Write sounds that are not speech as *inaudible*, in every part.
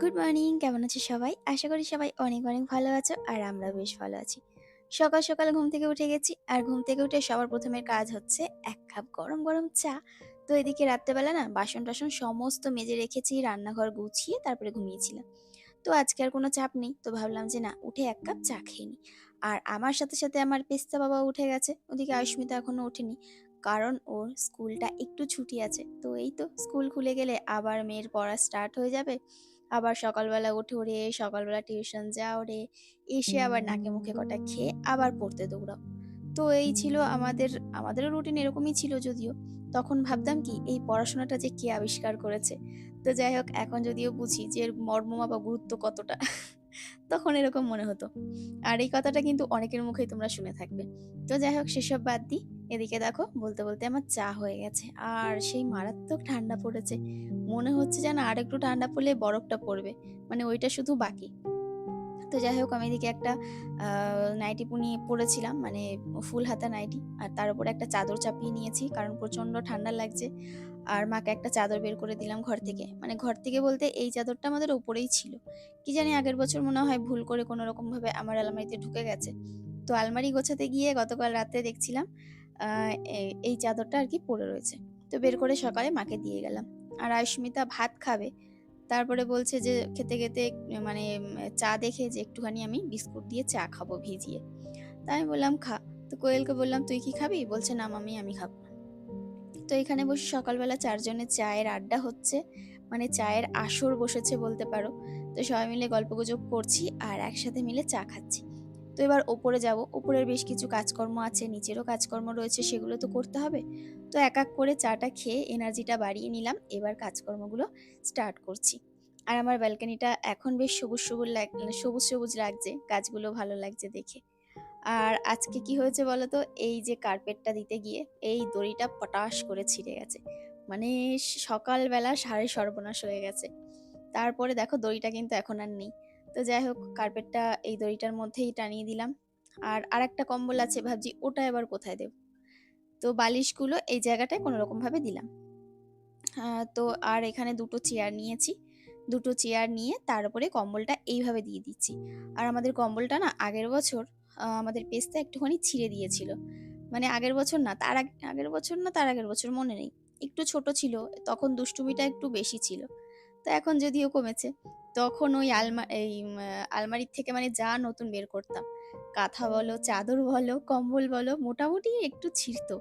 Good morning কেমন আছো সবাই? আশা করি সবাই অনেক অনেক ভালো আছো আর আমরা বেশ ভালো আছি। সকাল সকাল ঘুম থেকে উঠে গেছি আর ঘুম থেকে উঠে সবার প্রথমের কাজ হচ্ছে এক কাপ গরম গরম চা। তো এদিকে রাত্রেবেলা না বাসন টাসন সমস্ত মেজে রেখেছি, রান্নাঘর গুছিয়ে তারপরে ঘুমিয়েছিলাম। তো আজকে আর কোনো চাপ নেই, তো ভাবলাম যে না, উঠে এক কাপ চা খেয়ে নিই। আর আমার সাথে সাথে আমার পেস্তা বাবা উঠে গেছে, ওদিকে আয়ুষ্মিতা এখনও ওঠেনি। কারণ ওর স্কুলটা একটু ছুটি আছে, তো এই তো স্কুল খুলে গেলে আবার মেয়ের পড়া স্টার্ট হয়ে যাবে। আবার সকালবেলা উঠে ওরে সকালবেলা টিউশন যাও রে এসে আবার নাকে মুখে কটা খেয়ে আবার পড়তে দৌড়াও। তো এই ছিল আমাদের, আমাদেরও রুটিন এরকমই ছিল যদিও। তখন ভাবতাম কি, এই পড়াশোনাটা যে কে আবিষ্কার করেছে। তো যাই হোক, এখন যদিও বুঝি যে মর্মমা বা গুরুত্ব কতটা। তখন এরকম মনে হতো। আর এই কথাটা কিন্তু অনেকের মুখেই তোমরা শুনে থাকবে। তো যাই হোক সেসব বাদ দিই। এদিকে দেখো, বলতে বলতে আমার চা হয়ে গেছে। আর সেই মারাত্মক ঠান্ডা পড়েছে। মনে হচ্ছে যেন আর একটু ঠান্ডা পড়লে বরফটা পড়বে। মানে ওইটা শুধু বাকি। তো যাই হোক আমি এদিকে একটা নাইটি পুনিয়ে পরেছিলাম। মানে ফুল হাতা নাইটি। আর তার উপরে একটা চাদর চাপিয়ে নিয়েছি। কারণ প্রচণ্ড ঠান্ডা লাগছে। আর মাকে একটা চাদর বের করে দিলাম ঘর থেকে। মানে ঘর থেকে বলতে এই চাদরটা আমাদের ওপরেই ছিল। কি জানি আগের বছর মনে হয় ভুল করে কোনো রকমভাবে আমার আলমারিতে ঢুকে গেছে। তো আলমারি গোছাতে গিয়ে গতকাল রাতে দেখছিলাম এই চাদরটা আর কি পড়ে রয়েছে। তো বের করে সকালে মাকে দিয়ে গেলাম। আর আয়ুষ্মিতা ভাত খাবে। তারপরে বলছে যে খেতে খেতে মানে চা দেখে যে একটুখানি আমি বিস্কুট দিয়ে চা খাব ভিজিয়ে। তাই আমি বললাম, খা। তো কোয়েলকে বললাম, তুই কি খাবি? বলছে, না মামি আমি খাব। তো এখানে বসে সকালবেলা চারজনের চায়ের আড্ডা হচ্ছে। মানে চায়ের আসর বসেছে বলতে পারো। তো সবাই মিলে গল্পগুজব করছি আর একসাথে মিলে চা খাচ্ছি। তো এবার ওপরে যাব। ওপরের বেশ কিছু কাজকর্ম আছে, নিচেরও কাজকর্ম রয়েছে, সেগুলো তো করতে হবে। তো এক এক করে চাটা খেয়ে এনার্জিটা বাড়িয়ে নিলাম। এবার কাজকর্মগুলো স্টার্ট করছি। আর আমার ব্যালকানিটা এখন বেশ সবুজ সবুজ লাগ সবুজ সবুজ লাগছে। গাছগুলো ভালো লাগছে দেখে। আর আজকে কি হয়েছে বলো তো এই যে কার্পেটটা দিতে গিয়ে এই দড়িটা পটাশ করে ছিঁড়ে গেছে। মানে সকালবেলা সাড়ে সর্বনাশ হয়ে গেছে। তারপরে দেখো দড়িটা কিন্তু এখন আর নেই। তো যাই হোক কার্পেটটা এই দড়িটার মধ্যেই টানিয়ে দিলাম। আর আরেকটা কম্বল আছে, ভাবছি ওটা এবার কোথায় দেব? তো বালিশগুলো এই জায়গাটায় কোনো রকমভাবে দিলাম তো আর এখানে দুটো চেয়ার নিয়েছি। দুটো চেয়ার নিয়ে তার উপরে কম্বলটা এইভাবে দিয়ে দিচ্ছি। আর আমাদের কম্বলটা না আগের বছর আমাদের পেস্তা একটুখানি ছিঁড়ে দিয়েছিল। মানে আগের বছর না, তার আগের বছর না, তার আগের বছর মনে নেই। একটু ছোট ছিল, তখন দুষ্টুমিটা একটু বেশি ছিল। তো এখন যদিও কমেছে, তখন ওই আলমা, এই আলমারির থেকে মানে যা নতুন বের করতাম। কাঁথা বলো, চাদর বলো, কম্বল বলো, মোটামুটি একটু ছিঁড়তো।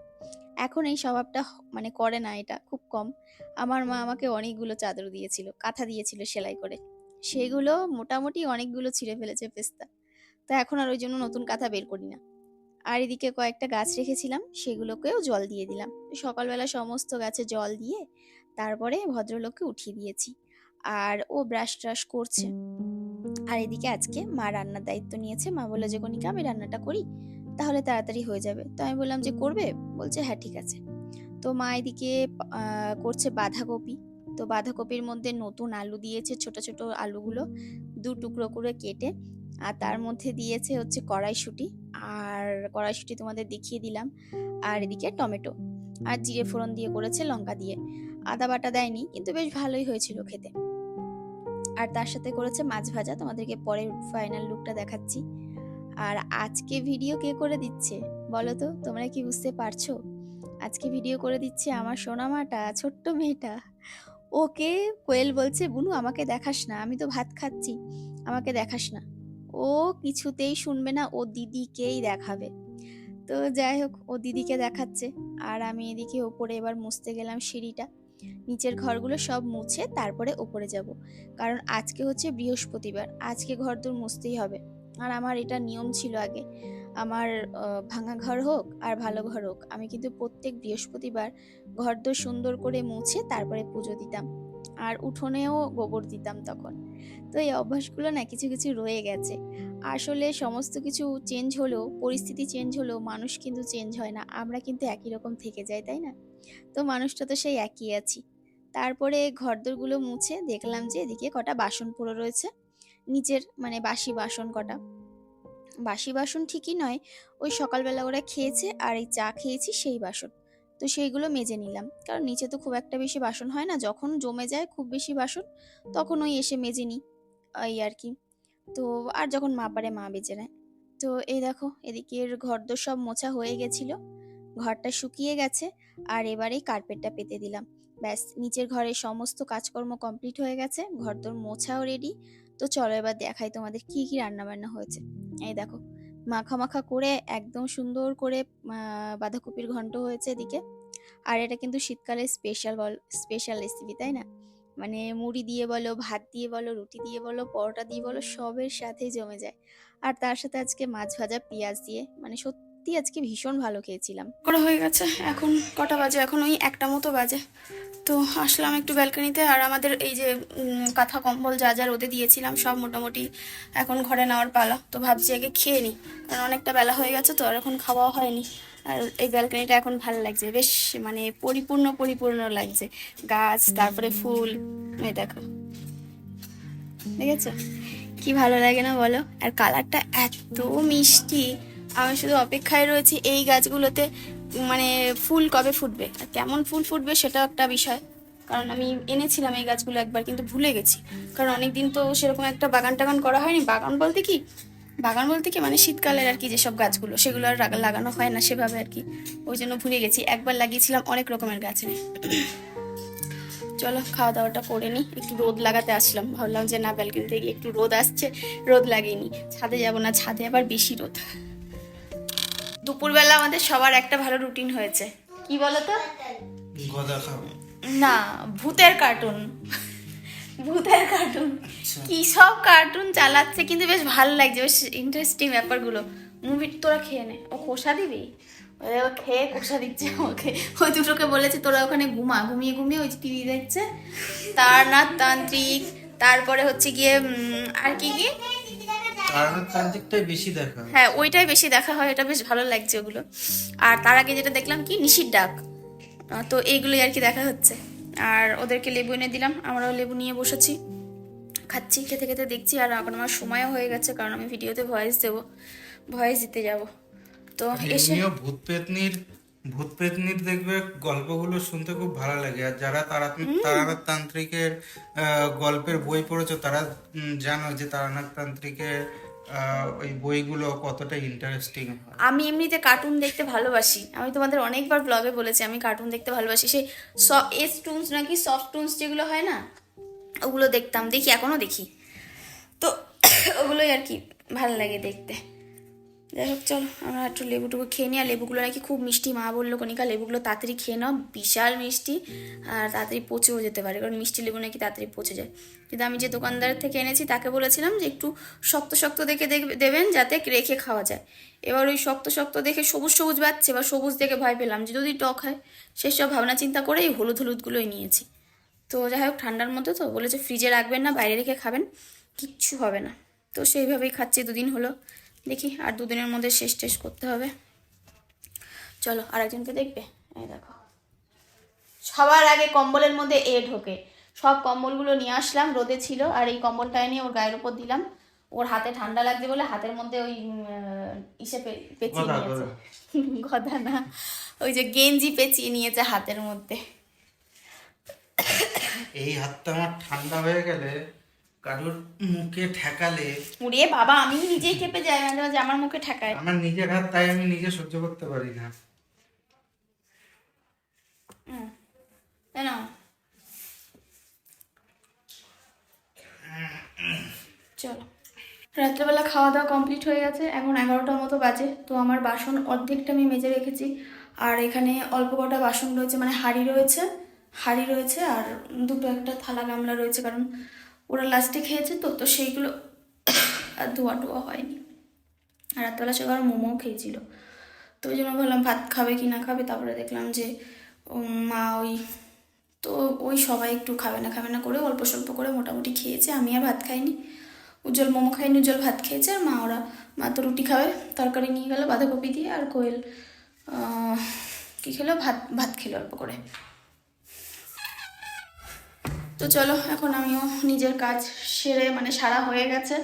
এখন এই স্বভাবটা মানে করে না এটা, খুব কম। আমার মা আমাকে অনেকগুলো চাদর দিয়েছিল, কাঁথা দিয়েছিল সেলাই করে। সেগুলো মোটামুটি অনেকগুলো ছিঁড়ে ফেলেছে পেস্তা। তো এখন আর ওই জন্য নতুন কাঁথা বের করি না। আর এদিকে কয়েকটা গাছ রেখেছিলাম, সেগুলোকেও জল দিয়ে দিলাম। সকালবেলা সমস্ত গাছে জল দিয়ে তারপরে ভদ্রলোককে উঠিয়ে দিয়েছি। আর ও ব্রাশ ট্রাশ করছে। আর এদিকে আজকে মা রান্নার দায়িত্ব নিয়েছে। মা বলে যে কনিকা আমি রান্নাটা করি, তাহলে তাড়াতাড়ি হয়ে যাবে। তো আমি বললাম যে, করবে? বলছে হ্যাঁ ঠিক আছে। তো মা এদিকে করছে বাঁধাকপি। তো বাঁধাকপির মধ্যে নতুন আলু দিয়েছে, ছোট ছোট আলুগুলো। দু টুকরো করে কেটে আর তার মধ্যে দিয়েছে হচ্ছে কড়াইশুটি। আর কড়াইশুটি তোমাদের দেখিয়ে দিলাম। আর এদিকে টমেটো। আর জিরে ফোড়ন দিয়ে করেছে লঙ্কা দিয়ে। আদা বাটা দেয়নি, কিন্তু বেশ ভালোই হয়েছিল খেতে। আর তার সাথে করেছে মাছ ভাজা। তোমাদেরকে পরে ফাইনাল লুকটা দেখাচ্ছি। আর আজকে ভিডিও কে করে দিচ্ছে, বলো তো? তোমরা কি বুঝতে পারছ? আজকে ভিডিও করে দিচ্ছে আমার সোনামাটা, ছোট্ট মেয়েটা। ওকে কোয়েল বলছে, বুনু, আমাকে দেখাস না। আমি তো ভাত খাচ্ছি। আমাকে দেখাস না। ও কিছুতেই শুনবে না, ও দিদিকেই দেখাবে। তো যাই হোক, ও দিদিকে দেখাচ্ছে। আর আমি এদিকে ওপরে এবার মুছতে গেলাম সিঁড়িটা। নিচের ঘরগুলো সব মুছে তারপরে ওপরে যাব। কারণ আজকে হচ্ছে বৃহস্পতিবার, আজকে ঘর দূর মুছতেই হবে। আর আমার এটা নিয়ম ছিল আগে। আমার ভাঙা ঘর হোক আর ভালো ঘর হোক, আমি কিন্তু প্রত্যেক বৃহস্পতিবার ঘরদোর সুন্দর করে মুছে তারপরে পুজো দিতাম। আর উঠোনেও গোবর দিতাম তখন। তো এই অভ্যাসগুলো না কিছু কিছু রয়ে গেছে। আসলে সমস্ত কিছু চেঞ্জ হলেও, পরিস্থিতি চেঞ্জ হলেও মানুষ কিন্তু চেঞ্জ হয় না। আমরা কিন্তু একই রকম থেকে যাই, তাই না? তো মানুষটা তো সেই একই আছি। তারপরে ঘরদোরগুলো মুছে দেখলাম যে এদিকে কটা বাসন পড়ে রয়েছে। নিচের মানে বাসি বাসন কটা। বাসি বাসন ঠিকই নয়, ওই সকালবেলা ওরা খেয়েছে আর এই চা খেয়েছি সেই বাসন। তো সেইগুলো মেজে নিলাম, কারণ নিচে তো খুব একটা বেশি বাসন হয় না, যখন জমে যায় খুব বেশি বাসন, তখন ওই এসে মেজে নিই, এই আর কি। তো আর যখন মা পারে মা বেজে নেয়। তো এই দেখো এদিকের ঘরদোর সব মোছা হয়ে গেছিল, ঘরটা শুকিয়ে গেছে আর এবারে কার্পেটটা পেতে দিলাম। ব্যাস, নিচের ঘরের সমস্ত কাজকর্ম কমপ্লিট হয়ে গেছে, ঘরদোর মোছাও রেডি তো চলো এবার দেখাই তোমাদের কি কি রান্না বান্না হয়েছে। এই দেখো মাখা মাখা করে একদম সুন্দর করে বাঁধাকপির ঘন্ট হয়েছে এদিকে। আর এটা কিন্তু শীতকালে স্পেশাল বল স্পেশাল রেসিপি তাই না? মানে মুড়ি দিয়ে বলো, ভাত দিয়ে বলো, রুটি দিয়ে বলো, পরোটা দিয়ে বলো, সবের সাথেই জমে যায়। আর তার সাথে আজকে মাছ ভাজা পেঁয়াজ দিয়ে মানে সত্যি আজকে ভীষণ ভালো খেয়েছিলাম। করা হয়ে গেছে। এখন কটা বাজে? এখন ওই একটা মতো বাজে। তো আসলাম একটু ব্যালকনিতে আর আমাদের এই যে কাঁথা কম্বল যা যা রোদে দিয়েছিলাম সব মোটামুটি এখন ঘরে নেওয়ার পালা। তো ভাবছি আগে খেয়ে নিই কারণ অনেকটা বেলা হয়ে গেছে তো আর এখন খাওয়াও হয়নি। আর এই ব্যালকনিটা এখন ভালো লাগছে। বেশ মানে পরিপূর্ণ পরিপূর্ণ লাগছে। গাছ, তারপরে ফুল। এই দেখো। দেখেছ? কি ভালো লাগে না বলো? আর কালারটা এত মিষ্টি। আমি শুধু অপেক্ষায় রয়েছি এই গাছগুলোতে মানে ফুল কবে ফুটবে? আর কেমন ফুল ফুটবে সেটাও একটা বিষয়। কারণ আমি এনেছিলাম এই গাছগুলো একবার, কিন্তু ভুলে গেছি। কারণ অনেকদিন তো সেরকম একটা বাগান টাগান করা হয়নি। বাগান বলতে কি? বাগান বলতে কি মানে শীতকালের আর কি যেসব গাছগুলো, সেগুলো আর লাগানো হয় না সেভাবে আর কি। ওই জন্য ভুলে গেছি। একবার লাগিয়েছিলাম অনেক রকমের গাছ চলো খাওয়া দাওয়াটা করে নিই। একটু রোদ লাগাতে আসলাম। ভাবলাম যে না ব্যালকনি থেকে একটু রোদ আসছে, রোদ লাগিয়ে নিই। ছাদে যাব না, ছাদে আবার বেশি রোদ। দুপুরবেলা আমাদের সবার একটা ভালো রুটিন হয়েছে। কি বলো তো না ভূতের কার্টুন ভূতের কার্টুন কি সব কার্টুন চালাচ্ছে কিন্তু বেশ ভালো লাগছে বেশ ইন্টারেস্টিং ব্যাপারগুলো। মুভি তোরা খেয়ে নে। ও খোসা দিবি? খেয়ে কষা দিচ্ছে ওকে ওই দুটোকে বলেছে তোরা ওখানে ঘুমা। ঘুমিয়ে ঘুমিয়ে ওই টিভি দেখছে। তারনাথ তান্ত্রিক তারপরে হচ্ছে গিয়ে আর কি কি? হয়। হ্যাঁ ওইটাই বেশি দেখা হয় এটা বেশ ভালো লাগছে ওগুলো। আর তার আগে যেটা দেখলাম কি নিশির ডাক। তো এইগুলোই আর কি দেখা হচ্ছে। আর ওদেরকে লেবু এনে দিলাম আমরাও লেবু নিয়ে বসেছি। খাচ্ছি খেতে খেতে দেখছি আর এখন আমার সময়ও হয়ে গেছে কারণ আমি ভিডিওতে ভয়েস দেবো ভয়েস দিতে যাব। তো এসে ভূত পেতনির ভূত পেতনির দেখবে গল্পগুলো শুনতে খুব ভালো লাগে। আর যারা তারা- তারানাথ তান্ত্রিকের আহ, গল্পের বই পড়েছো তারা জানো যে তারানাথ তান্ত্রিকের ওই বইগুলো কতটা ইন্টারেস্টিং আমি এমনিতে কার্টুন দেখতে ভালোবাসি, আমি তোমাদের অনেকবার ব্লগে বলেছি, আমি কার্টুন দেখতে ভালোবাসি, সেই এস টুনস নাকি সফট টুনস যেগুলো হয় না, ওগুলো দেখতাম, দেখি এখনও দেখি। তো *coughs* ওগুলোই আর কি, ভালো লাগে দেখতে। যাই হোক, চলো, আমরা একটু লেবুটুকু খেয়ে নিই। আর লেবুগুলো নাকি খুব মিষ্টি, মা বলল কনিকা লেবুগুলো তাড়াতাড়ি খেয়ে নাও, বিশাল মিষ্টি, আর তাড়াতাড়ি পচেও যেতে পারে। কারণ মিষ্টি লেবু নাকি তাড়াতাড়ি পচে যায়। কিন্তু আমি যে দোকানদার থেকে এনেছি, তাকে বলেছিলাম যে একটু শক্ত শক্ত দেখে দেবেন, যাতে রেখে খাওয়া যায়। এবার ওই শক্ত শক্ত দেখে সবুজ সবুজ বাচ্ছে বা সবুজ দেখে ভয় পেলাম যে যদি টক হয়, সেসব ভাবনা চিন্তা করে এই হলুদ হলুদগুলোই নিয়েছি। তো যাই হোক, ঠান্ডার মধ্যে তো, বলেছে ফ্রিজে রাখবেন না, বাইরে রেখে খাবেন, কিচ্ছু হবে না। তো সেইভাবেই খাচ্ছি, দুদিন হলো। দেখি আর দুদিনের মধ্যে শেষ টেস করতে হবে। চলো আর একজনকে দেখবে? এই দেখো। সবার আগে কম্বলের মধ্যে এ ঢোকে। সব কম্বলগুলো নিয়ে আসলাম রোদে ছিল আর এই কম্বলটা এনে ওর গায়ের উপর দিলাম। ওর হাতে ঠান্ডা লাগছে বলে হাতের মধ্যে ওই ইসে পেঁচিয়ে নিয়েছে। *laughs* গদা না ওই যে গেঞ্জি পেঁচিয়ে নিয়েছে হাতের মধ্যে। এই হাতটা আমার ঠান্ডা হয়ে গেলে কারোর মুখে ঠেকালে বাবা আমি নিজেই কেঁপে যাই মাঝে মাঝে আমার মুখে ঠেকায়। আমার নিজের হাত তাই আমি নিজে সহ্য করতে পারি না? চলো। রাত্রেবেলা খাওয়া দাওয়া কমপ্লিট হয়ে গেছে এখন এগারোটার মতো বাজে তো আমার বাসন অর্ধেকটা আমি মেজে রেখেছি। আর এখানে অল্প কটা বাসন রয়েছে মানে হাঁড়ি রয়েছে হাঁড়ি রয়েছে আর দুটো একটা থালা গামলা রয়েছে কারণ ওরা লাস্টে খেয়েছে তো তো সেইগুলো আর ধোয়া টোয়া হয়নি। আর রাত্রেবেলা সবাই মোমোও খেয়েছিল। তো ওই জন্য ভাবলাম ভাত খাবে কি না খাবে, তারপরে দেখলাম যে মা ওই, তো ওই সবাই একটু খাবে না খাবে না করে অল্প স্বল্প করে মোটামুটি খেয়েছে, আমি আর ভাত খাইনি। উজ্জ্বল মোমো খাইনি, উজ্জ্বল ভাত খেয়েছে, আর মা ওরা, মা তো রুটি খাবে, তরকারি নিয়ে গেল বাঁধাকপি দিয়ে আর কোয়েল কী খেলো? ভাত ভাত খেলো অল্প করে। তো চলো, এখন আমিও নিজের কাজ সেরে মানে সারা হয়ে গেছে।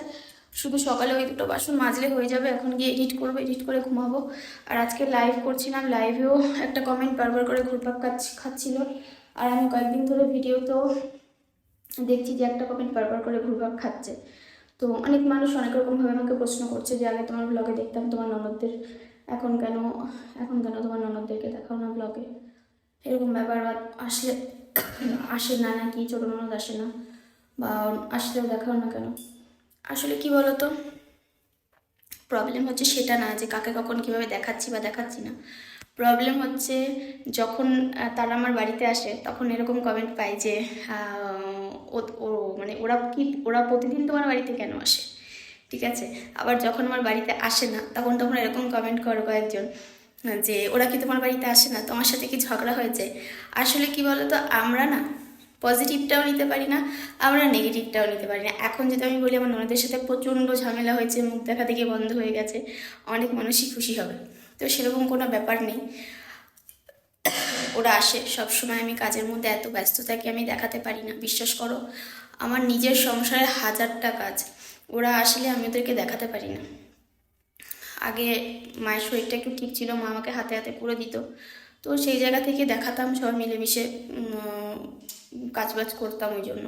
শুধু সকালে ওই দুটো বাসন মাজলে হয়ে যাবে, এখন গিয়ে এডিট করব এডিট করে ঘুমাবো। আর আজকে লাইভ করছিলাম লাইভেও একটা কমেন্ট বারবার করে ঘুরপাক খাচ্ছ- খাচ্ছিল। আর আমি কয়েকদিন ধরে ভিডিওতেও দেখছি যে একটা কমেন্ট বারবার করে ঘুরপাক খাচ্ছে। তো অনেক মানুষ অনেক রকমভাবে আমাকে প্রশ্ন করছে যে, আগে তোমার ব্লগে দেখতাম তোমার ননদদের, এখন কেন এখন কেন তোমার ননদদেরকে দেখাও না ব্লগে এরকম ব্যাপার আসলে আসে না নাকি? ছোটো ননদ আসে না। বা আসলেও দেখাও না কেন? আসলে কি বলতো? প্রবলেম হচ্ছে সেটা না যে কাকে কখন কীভাবে দেখাচ্ছি বা দেখাচ্ছি না। প্রবলেম হচ্ছে যখন তারা আমার বাড়িতে আসে, তখন এরকম কমেন্ট পাই যে ও- মানে ওরা কি, ওরা প্রতিদিন তোমার বাড়িতে কেন আসে? ঠিক আছে? আবার যখন আমার বাড়িতে আসে না, তখন তোমরা এরকম কমেন্ট করো কয়েকজন। যে ওরা কি তোমার বাড়িতে আসে না? তোমার সাথে কি ঝগড়া হয়েছে? আসলে কি বলতো, আমরা না পজিটিভটাও নিতে পারি না, আমরা নেগেটিভটাও নিতে পারি না। এখন যদি আমি বলি আমার ননদের সাথে প্রচণ্ড ঝামেলা হয়েছে, মুখ দেখা থেকে বন্ধ হয়ে গেছে, অনেক মানুষই খুশি হবে। তো সেরকম কোনো ব্যাপার নেই। ওরা আসে, সবসময় আমি কাজের মধ্যে এত ব্যস্ত থাকি আমি দেখাতে পারি না। বিশ্বাস করো, আমার নিজের সংসারে হাজারটা কাজ। ওরা আসলে আমি ওদেরকে দেখাতে পারি না। আগে মায়ের শরীরটা একটু ঠিক ছিল, মা আমাকে হাতে হাতে পুরো দিত। তো সেই জায়গা থেকে দেখাতাম সবাই মিলেমিশে কাজবাজ করতাম ওই জন্য।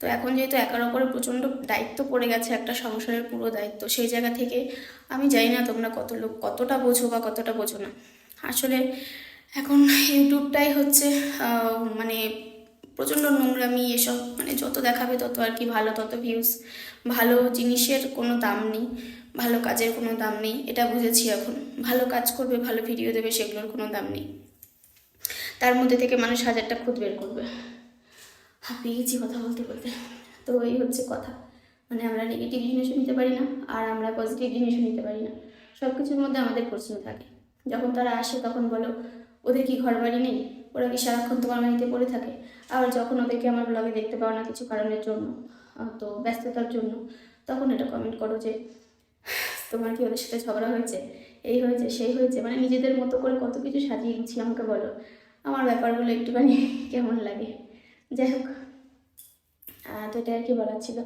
তো এখন যেহেতু একার ওপরে প্রচণ্ড দায়িত্ব পড়ে গেছে, একটা সংসারের পুরো দায়িত্ব, সেই জায়গা থেকে আমি জানি না তোমরা কত লোক, কতটা বোঝো বা কতটা বোঝো না। আসলে এখন ইউটিউবটাই হচ্ছে মানে প্রচণ্ড নোংরামি, এসব মানে যত দেখাবে তত আর কি ভালো, তত ভিউজ ভালো জিনিসের কোনো দাম নেই। ভালো কাজের কোনো দাম নেই, এটা বুঝেছি এখন। ভালো কাজ করবে, ভালো ভিডিও দেবে, সেগুলোর কোনো দাম নেই। তার মধ্যে থেকে মানুষ হাজারটা খুদ বের করবে। হাঁপিয়ে গেছি কথা বলতে বলতে। তো এই হচ্ছে কথা। মানে আমরা নেগেটিভ জিনিসও নিতে পারি না, আর আমরা পজিটিভ জিনিসও নিতে পারি না। সব কিছুর মধ্যে আমাদের প্রশ্ন থাকে। যখন তারা আসে, তখন বলো, ওদের কি ঘর বাড়ি নেই? ওরা কি সারাক্ষণ তোমার বাড়িতে পড়ে থাকে? আবার যখন ওদেরকে আমার ব্লগে দেখতে পাও না কিছু কারণের জন্য তো ব্যস্ততার জন্য, তখন এটা কমেন্ট করো যে তোমার কি ওদের সাথে ঝগড়া হয়েছে? এই হয়েছে, সেই হয়েছে মানে নিজেদের মতো করে কত কিছু সাজিয়ে গুছিয়ে আমাকে বলো। আমার ব্যাপারগুলো একটুখানি *laughs* কেমন লাগে? যাই হোক তো এটা আর কি বলার ছিল।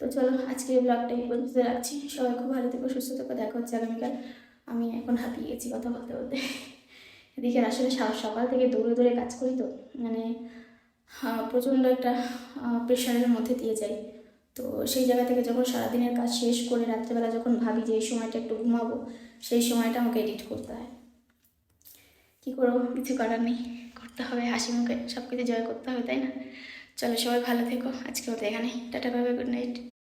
তো চলো আজকে ব্লগটা এই পর্যন্ত রাখছি। সবাই খুব ভালো থেকো, সুস্থ থেকো, দেখা হচ্ছে আগামীকাল। আমি এখন হাঁপিয়ে গেছি কথা বলতে বলতে। *laughs* এদিকে আসলে সকাল থেকে দৌড়ে দৌড়ে কাজ করি তো মানে প্রচণ্ড একটা প্রেশারের মধ্যে দিয়ে যাই। তো সেই জায়গা থেকে যখন সারাদিনের কাজ শেষ করে রাত্রেবেলা যখন ভাবি যে এই সময়টা একটু ঘুমাবো, সেই সময়টা আমাকে এডিট করতে হয়। কী করব কিছু করার নেই। করতে হবে, হাসি মুখে সব কিছু জয় করতে হবে, তাই না? চলো সবাই ভালো থেকো। আজকে ওদের এখানে টাটা বাই, গুড নাইট।